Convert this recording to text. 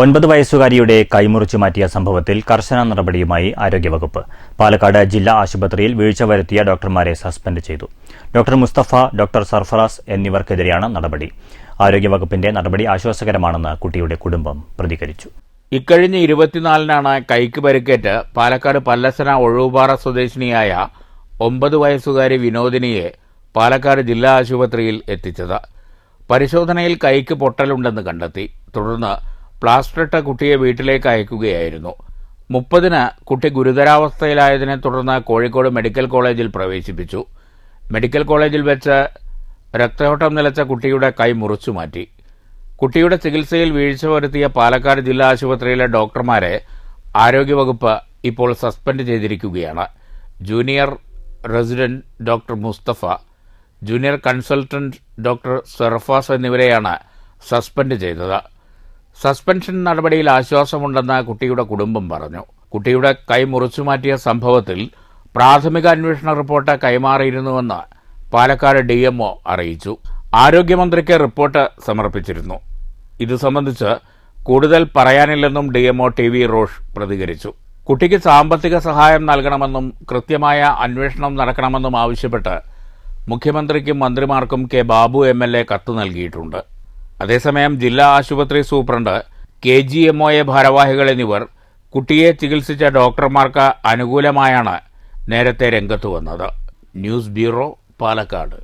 ഒൻപത് വയസ്സുകാരിയുടെ കൈമുറിച്ചു മാറ്റിയ സംഭവത്തിൽ കർശന നടപടിയുമായി ആരോഗ്യവകുപ്പ്. പാലക്കാട് ജില്ലാ ആശുപത്രിയിൽ വീഴ്ച വരുത്തിയ ഡോക്ടർമാരെ സസ്പെൻഡ് ചെയ്തു. ഡോക്ടർ മുസ്തഫ ഡോക്ടർ സർഫറാസ് എന്നിവർക്കെതിരെയാണ് നടപടി. ആരോഗ്യവകുപ്പിന്റെ നടപടി ആശ്വാസകരമാണെന്ന് കുട്ടിയുടെ കുടുംബം പ്രതികരിച്ചു. ഇക്കഴിഞ്ഞ ഇരുപത്തിനാലിനാണ് കൈക്ക് പരിക്കേറ്റ് പാലക്കാട് പല്ലസന ഒഴുപാറ സ്വദേശിനിയായ ഒമ്പത് വയസ്സുകാരി വിനോദിനിയെ പാലക്കാട് ജില്ലാ ആശുപത്രിയിൽ എത്തിച്ചത്. പരിശോധനയിൽ കൈക്ക് പൊട്ടലുണ്ടെന്ന് കണ്ടെത്തി. തുടർന്ന് പ്ലാസ്റ്ററിട്ട കുട്ടിയെ വീട്ടിലേക്ക് അയക്കുകയായിരുന്നു. മുപ്പതിന് കുട്ടി ഗുരുതരാവസ്ഥയിലായതിനെ തുടർന്ന് കോഴിക്കോട് മെഡിക്കൽ കോളേജിൽ പ്രവേശിപ്പിച്ചു. മെഡിക്കൽ കോളേജിൽ വെച്ച് രക്തയോട്ടം നിലച്ച കുട്ടിയുടെ കൈ മുറിച്ചുമാറ്റി കുട്ടിയുടെ ചികിത്സയിൽ വീഴ്ച വരുത്തിയ പാലക്കാട് ജില്ലാ ആശുപത്രിയിലെ ഡോക്ടർമാരെ ആരോഗ്യവകുപ്പ് ഇപ്പോൾ സസ്പെൻഡ് ചെയ്തിരിക്കുകയാണ്. Junior resident doctor Mustafa junior consultant doctor സെറഫാസ് എന്നിവരെയാണ് സസ്പെൻഡ് ചെയ്തത്. സസ്പെൻഷൻ നടപടിയിൽ ആശ്വാസമുണ്ടെന്ന് കുട്ടിയുടെ കുടുംബം പറഞ്ഞു. കുട്ടിയുടെ കൈ മുറിച്ചുമാറ്റിയ സംഭവത്തിൽ പ്രാഥമിക അന്വേഷണ റിപ്പോർട്ട് കൈമാറിയിരുന്നുവെന്ന് പാലക്കാട് ഡിഎംഒ അറിയിച്ചു. ആരോഗ്യമന്ത്രിക്ക് റിപ്പോർട്ട് സമർപ്പിച്ചിരുന്നു. ഇത് സംബന്ധിച്ച് കൂടുതൽ പറയാനില്ലെന്നും ഡിഎംഒ ടി വി റോഷ് പ്രതികരിച്ചു. കുട്ടിക്ക് സാമ്പത്തിക സഹായം നൽകണമെന്നും കൃത്യമായ അന്വേഷണം നടക്കണമെന്നും ആവശ്യപ്പെട്ട് മുഖ്യമന്ത്രിക്കും മന്ത്രിമാർക്കും K Babu M L A കത്ത് നൽകിയിട്ടുണ്ട്. അതേസമയം ജില്ലാ ആശുപത്രി superintendent K G M O A ഭാരവാഹികൾ എന്നിവർ കുട്ടിയെ ചികിത്സിച്ച ഡോക്ടർമാർക്ക് അനുകൂലമായാണ് നേരത്തെ രംഗത്തു വന്നത്. News bureau Palakkad.